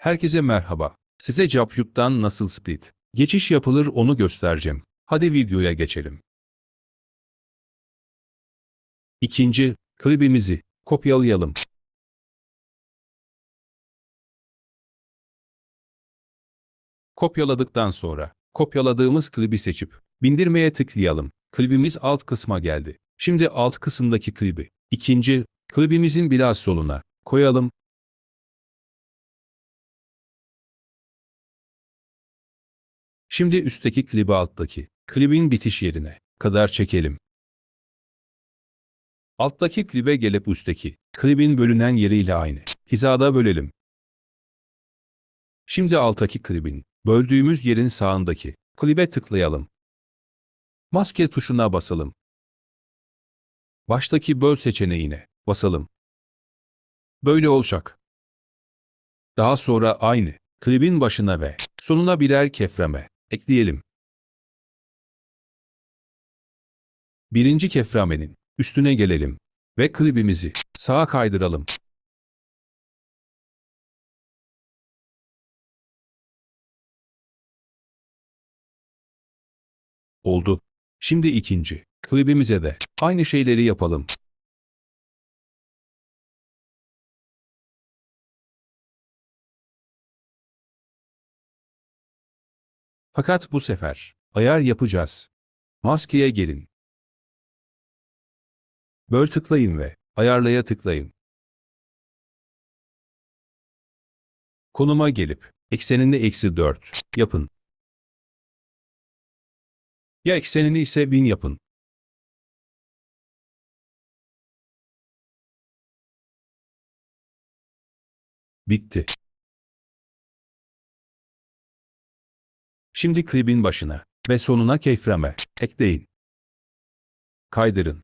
Herkese merhaba. Size Japyuk'tan nasıl split geçiş yapılır onu göstereceğim. Hadi videoya geçelim. İkinci, klibimizi kopyalayalım. Kopyaladıktan sonra, kopyaladığımız klibi seçip, bindirmeye tıklayalım. Klibimiz alt kısma geldi. Şimdi alt kısımdaki klibi, ikinci, klibimizin biraz soluna koyalım. Şimdi üstteki klibi alttaki, klibin bitiş yerine kadar çekelim. Alttaki klibe gelip üstteki, klibin bölünen yeriyle aynı hizada bölelim. Şimdi alttaki klibin, böldüğümüz yerin sağındaki, klibe tıklayalım. Maske tuşuna basalım. Baştaki böl seçeneğine basalım. Böyle olacak. Daha sonra aynı, klibin başına ve sonuna birer kefreme ekleyelim. Birinci keframenin üstüne gelelim ve klibimizi sağa kaydıralım. Oldu. Şimdi ikinci klibimize de aynı şeyleri yapalım. Fakat bu sefer ayar yapacağız. Maskeye gelin. Böl tıklayın ve ayarlaya tıklayın. Konuma gelip eksenini eksi 4 yapın. Ya eksenini ise 1000 yapın. Bitti. Şimdi klibin başına ve sonuna keyframe ekleyin. Kaydırın.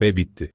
Ve bitti.